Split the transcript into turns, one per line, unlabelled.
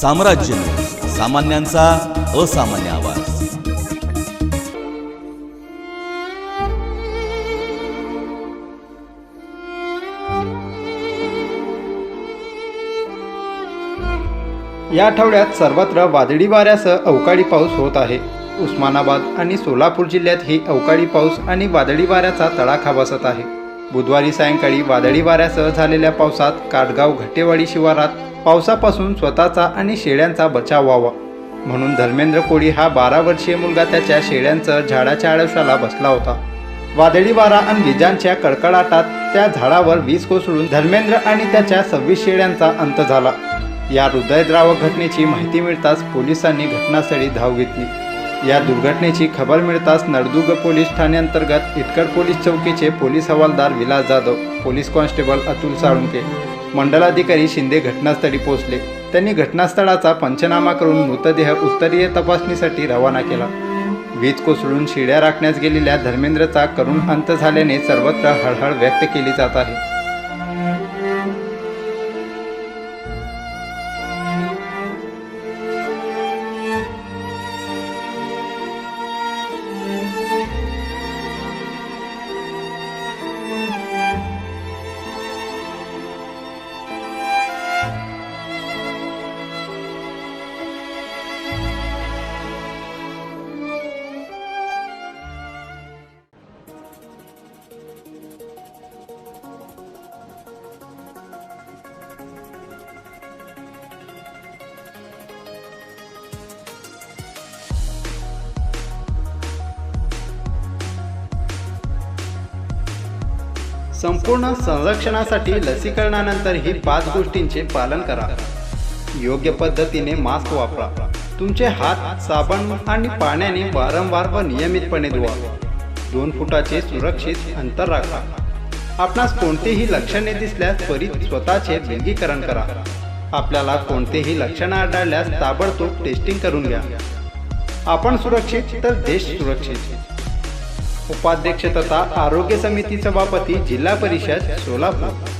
साम्राज्य सामान्यांचा असामान्य आवाज.
या आठवड्यात सर्वत्र वादळी वाऱ्यासह अवकाळी पाऊस होत आहे. उस्मानाबाद आणि सोलापूर जिल्ह्यात ही अवकाळी पाऊस आणि वादळी वाऱ्याचा तडाखा बसत आहे. बुधवारी सायंकाळी वादळी वाऱ्यासह झालेल्या पावसात काटगाव घट्टेवाडी शिवारात पावसापासून स्वतःचा आणि शेळ्यांचा बचाव व्हावा. म्हणून धर्मेंद्र कोळी हा बारा वर्षीय मुलगा त्याच्या शेळ्यांचं झाडाच्या आळशाला बसला होता. वादळी वारा आणि विजांच्या कडकडाटात त्या झाडावर वीज कोसळून धर्मेंद्र आणि त्याच्या सव्वीस शेळ्यांचा अंत झाला. या हृदयद्रावक घटनेची माहिती मिळताच पोलिसांनी घटनास्थळी धाव घेतली. या दुर्घटनेची खबर मिळताच नळदुर्ग पोलीस ठाण्याअंतर्गत इटकर पोलीस चौकीचे पोलीस हवालदार विलास जाधव पोलीस कॉन्स्टेबल अतुल साळुंके मंडलाधिकारी शिंदे घटनास्थळी पोहोचले. त्यांनी घटनास्थळाचा पंचनामा करून मृतदेह उत्तरीय तपासणीसाठी रवाना केला. वीज कोसळून शिड्या राखण्यास गेलेल्या धर्मेंद्रचा करुण अंत झाल्याने सर्वत्र हळहळ व्यक्त केली जात आहे. संपूर्ण संरक्षणासाठी लसीकरणानंतर ही पाच गोष्टींचे पालन करा. योग्य पद्धतीने मास्क वापरा. तुमचे हात साबण आणि पाण्याने वारंवार व नियमितपणे धुवा. दोन फुटाचे सुरक्षित अंतर राखा. आपणास कोणतेही लक्षणे दिसल्यास त्वरित स्वतःचे विलगीकरण करा. आपल्याला कोणतेही लक्षण आढळल्यास ताबडतोब टेस्टिंग करून घ्या. आपण सुरक्षित तर देश सुरक्षित. उपाध्यक्ष तथा आरोग्य समिती सभापती जिल्हा परिषद सोलापूर.